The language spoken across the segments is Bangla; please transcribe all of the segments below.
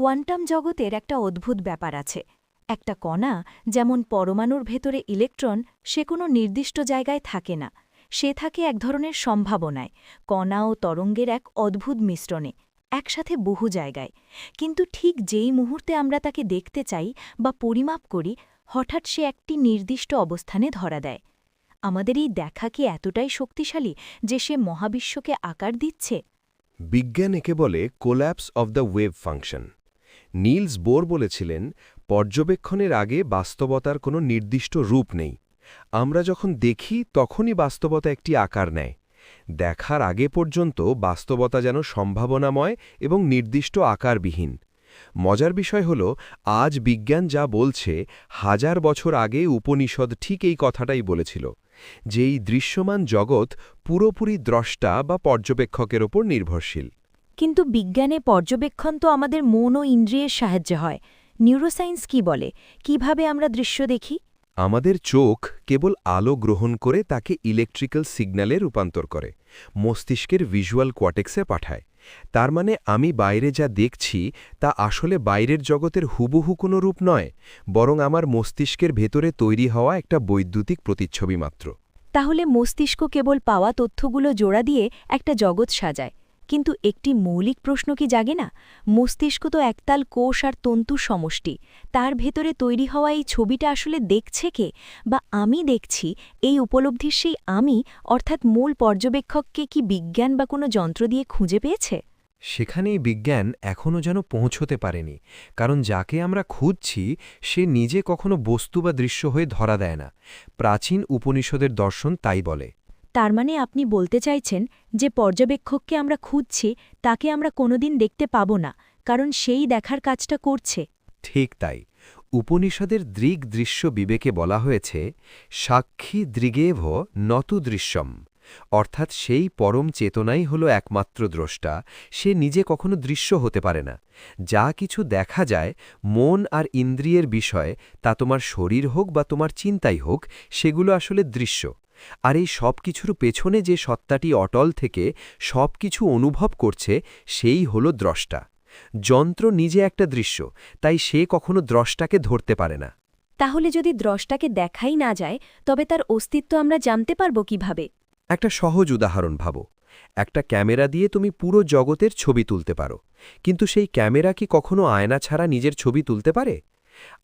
কোয়ান্টাম জগতের একটা অদ্ভুত ব্যাপার আছে। একটা কণা, যেমন পরমাণুর ভেতরে ইলেকট্রন, সে কোনো নির্দিষ্ট জায়গায় থাকে না। সে থাকে এক ধরনের সম্ভাবনায়, কণা ও তরঙ্গের এক অদ্ভুত মিশ্রণে, একসাথে বহু জায়গায়। কিন্তু ঠিক যেই মুহূর্তে আমরা তাকে দেখতে চাই বা পরিমাপ করি, হঠাৎ সে একটি নির্দিষ্ট অবস্থানে ধরা দেয়। আমাদের এই দেখা কি এতটাই শক্তিশালী যে সে মহাবিশ্বকে আকার দিচ্ছে? বিজ্ঞান একে বলে collapse of the wave function. Niels Bohr বলেছিলেন, পর্যবেক্ষণের আগে বাস্তবতার কোনো নির্দিষ্ট রূপ নেই। আমরা যখন দেখি, তখনই বাস্তবতা একটি আকার নেয়। দেখার আগে পর্যন্ত বাস্তবতা যেন সম্ভাবনাময় এবং নির্দিষ্ট আকারবিহীন। মজার বিষয় হল, আজ বিজ্ঞান যা বলছে, হাজার বছর আগে উপনিষদ ঠিক এই কথাটাই বলেছিল, যে এই দৃশ্যমান জগৎ পুরোপুরি দ্রষ্টা বা পর্যবেক্ষকের ওপর নির্ভরশীল। কিন্তু বিজ্ঞানে পর্যবেক্ষণ তো আমাদের মন ও ইন্দ্রিয়ের সাহায্যে হয়। নিউরোসায়েন্স কি বলে? কীভাবে আমরা দৃশ্য দেখি? আমাদের চোখ কেবল আলো গ্রহণ করে তাকে ইলেকট্রিক্যাল সিগন্যালে রূপান্তর করে মস্তিষ্কের ভিজুয়াল কোয়াটেক্সে পাঠায়। তার মানে আমি বাইরে যা দেখছি তা আসলে বাইরের জগতের হুবহু কোনো রূপ নয় বরং আমার মস্তিষ্কের ভেতরে তৈরি হওয়া একটা বৈদ্যুতিক প্রতিচ্ছবি মাত্র। তাহলে মস্তিষ্ক কেবল পাওয়া তথ্যগুলো জোড়া দিয়ে একটা জগৎ সাজায়। কিন্তু একটি মৌলিক প্রশ্ন কি জাগে না? মস্তিষ্ক তো একতাল কোষ আর তন্তুর সমষ্টি। তার ভেতরে তৈরি হওয়া এই ছবিটা আসলে দেখছে কে? বা আমি দেখছি এই উপলব্ধির সেই আমি, অর্থাৎ মূল পর্যবেক্ষককে কি বিজ্ঞান বা কোনো যন্ত্র দিয়ে খুঁজে পেয়েছে? সেখানেই বিজ্ঞান এখনও যেন পৌঁছতে পারেনি, কারণ যাকে আমরা খুঁজছি, সে নিজে কখনো বস্তু বা দৃশ্য হয়ে ধরা দেয় না। প্রাচীন উপনিষদের দর্শন তাই বলে। তার মানে আপনি বলতে চাইছেন যে পর্যবেক্ষককে আমরা খুঁজছি, তাকে আমরা কোনোদিন দেখতে পাব না, কারণ সেই দেখার কাজটা করছে। ঠিক তাই। উপনিষদের দৃগ দৃশ্য বিবেকে বলা হয়েছে, সাক্ষী দৃগেভ নতু দৃশ্যম। অর্থাৎ সেই পরম চেতনাই হল একমাত্র দ্রষ্টা, সে নিজে কখনো দৃশ্য হতে পারে না। যা কিছু দেখা যায়, মন আর ইন্দ্রিয়ের বিষয়, তা তোমার শরীর হোক বা তোমার চিন্তাই হোক, সেগুলো আসলে দৃশ্য। আর এই সব কিছুর পেছনে যে সত্তাটি অটল থেকে সব কিছু অনুভব করছে সেই হল দ্রষ্টা। যন্ত্র নিজে একটা দৃশ্য তাই সে কখনো দ্রষ্টাকে ধরতে পারে না। তাহলে যদি দ্রষ্টাকে দেখাই না যায় তবে তার অস্তিত্ব আমরা জানতে পারব কীভাবে? একটা সহজ উদাহরণ ভাবো। একটা ক্যামেরা দিয়ে তুমি পুরো জগতের ছবি তুলতে পারো। কিন্তু সেই ক্যামেরা কি কখনো আয়না ছাড়া নিজের ছবি তুলতে পারে?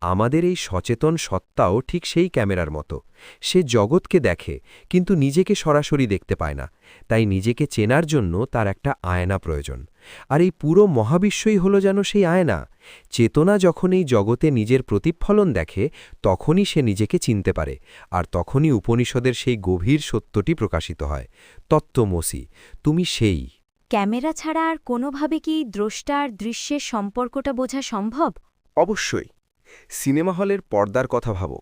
আমাদের এই সচেতন সত্তাও ঠিক সেই ক্যামেরার মতো। সে জগৎকে দেখে কিন্তু নিজেকে সরাসরি দেখতে পায় না। তাই নিজেকে চেনার জন্য তার একটা আয়না প্রয়োজন। আর এই পুরো মহাবিশ্বই হলো যেন সেই আয়না। চেতনা যখন এই জগতে নিজের প্রতিফলন দেখে তখনই সে নিজেকে চিনতে পারে। আর তখনই উপনিষদের সেই গভীর সত্যটি প্রকাশিত হয়। তত্ত্বমসি তুমি সেই। ক্যামেরা ছাড়া আর কোনোভাবে কি দ্রষ্টার দৃশ্যের সম্পর্কটা বোঝা সম্ভব? অবশ্যই। সিনেমা হলের পর্দার কথা ভাবো।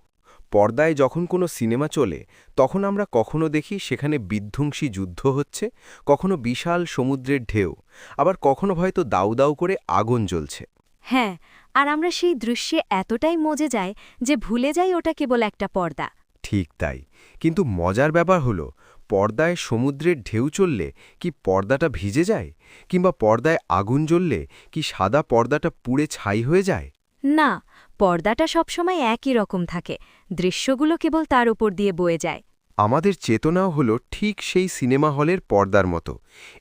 পর্দায় যখন কোনো সিনেমা চলে তখন আমরা কখনো দেখি সেখানে বিধ্বংসী যুদ্ধ হচ্ছে কখনো বিশাল সমুদ্রের ঢেউ আবার কখনো হয়তো দাউ দাউ করে আগুন জ্বলছে। হ্যাঁ আর আমরা সেই দৃশ্যে এতটাই মজে যাই যে ভুলে যাই ওটা কেবল একটা পর্দা। ঠিক তাই। কিন্তু মজার ব্যাপার হলো পর্দায় সমুদ্রের ঢেউ চললে কি পর্দাটা ভিজে যায়? কিংবা পর্দায় আগুন জ্বললে কি সাদা পর্দাটা পুড়ে ছাই হয়ে যায়? না পর্দাটা সবসময় একই রকম থাকে, দৃশ্যগুলো কেবল তার ওপর দিয়ে বয়ে যায়। আমাদের চেতনাও হল ঠিক সেই সিনেমা হলের পর্দার মতো।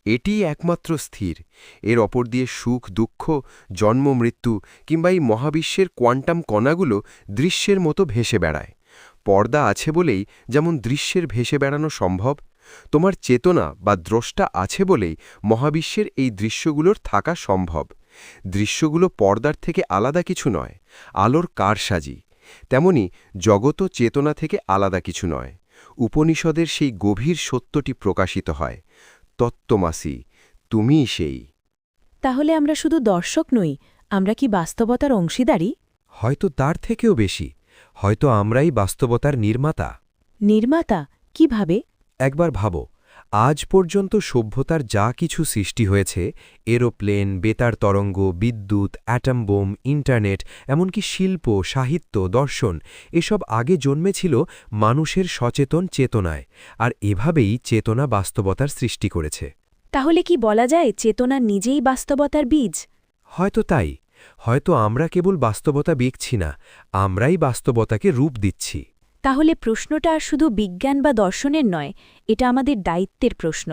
এটিই একমাত্র স্থির। এর অপর দিয়ে সুখ, দুঃখ, জন্ম, মৃত্যু কিংবা এই মহাবিশ্বের কোয়ান্টাম কণাগুলো দৃশ্যের মতো ভেসে বেড়ায়। পর্দা আছে বলেই যেমন দৃশ্যের ভেসে বেড়ানো সম্ভব, তোমার চেতনা বা দ্রষ্টা আছে বলেই মহাবিশ্বের এই দৃশ্যগুলোর থাকা সম্ভব। দৃশ্যগুলো পর্দার থেকে আলাদা কিছু নয় আলোর কারসাজি। তেমনি জগত চেতনা থেকে আলাদা কিছু নয়। উপনিষদের সেই গভীর সত্যটি প্রকাশিত হয় তত্ত্বমাসি তুমিই সেই। তাহলে আমরা শুধু দর্শক নই আমরা কি বাস্তবতার অংশীদারি হয়তো তার থেকেও বেশি হয়তো আমরাই বাস্তবতার নির্মাতা। নির্মাতা কীভাবে? একবার ভাবো আজ পর্যন্ত সভ্যতার যা কিছু সৃষ্টি হয়েছে এরোপ্লেন বেতার তরঙ্গ বিদ্যুৎ অ্যাটম বোম ইন্টারনেট এমনকি শিল্প সাহিত্য দর্শন এসব আগে জন্মেছিল মানুষের সচেতন চেতনায় আর এভাবেই চেতনা বাস্তবতার সৃষ্টি করেছে। তাহলে কি বলা যায় চেতনা নিজেই বাস্তবতার বীজ? হয়তো তাই। হয়তো আমরা কেবল বাস্তবতা বিকছি না আমরাই বাস্তবতাকে রূপ দিচ্ছি। তাহলে প্রশ্নটা আর শুধু বিজ্ঞান বা দর্শনের নয়, এটা আমাদের দায়িত্বের প্রশ্ন।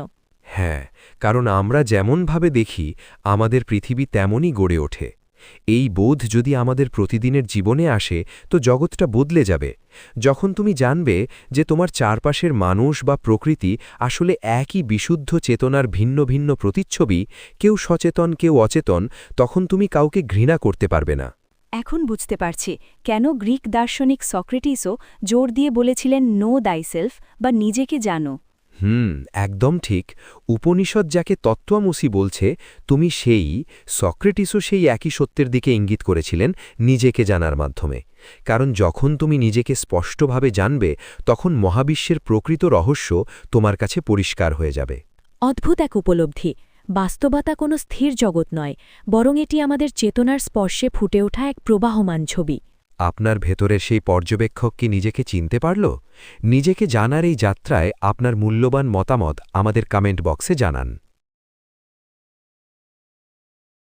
হ্যাঁ কারণ আমরা যেমনভাবে দেখি, আমাদের পৃথিবী তেমনই গড়ে ওঠে। এই বোধ যদি আমাদের প্রতিদিনের জীবনে আসে, তো জগৎটা বদলে যাবে। যখন তুমি জানবে যে তোমার চারপাশের মানুষ বা প্রকৃতি আসলে একই বিশুদ্ধ চেতনার ভিন্ন ভিন্ন প্রতিচ্ছবি, কেউ সচেতন, কেউ অচেতন, তখন তুমি কাউকে ঘৃণা করতে পারবে না। এখন বুঝতে পারছি কেন গ্রিক দার্শনিক সক্রেটিসও জোর দিয়ে বলেছিলেন নো দাইসেলফ বা নিজেকে জানো হুম একদম ঠিক। উপনিষদ যাকে তত্ত্বামসি বলছে তুমি সেই সক্রেটিসও সেই একই সত্যের দিকে ইঙ্গিত করেছিলেন নিজেকে জানার মাধ্যমে। কারণ যখন তুমি নিজেকে স্পষ্টভাবে জানবে তখন মহাবিশ্বের প্রকৃত রহস্য তোমার কাছে পরিষ্কার হয়ে যাবে। অদ্ভুত এক উপলব্ধি। বাস্তবতা কোনো স্থির জগৎ নয়, বরং এটি আমাদের চেতনার স্পর্শে ফুটে ওঠা এক প্রবাহমান ছবি। আপনার ভেতরের সেই পর্যবেক্ষক কি নিজেকে চিনতে পারল? নিজেকে জানার এই যাত্রায় আপনার মূল্যবান মতামত আমাদের কমেন্ট বক্সে জানান।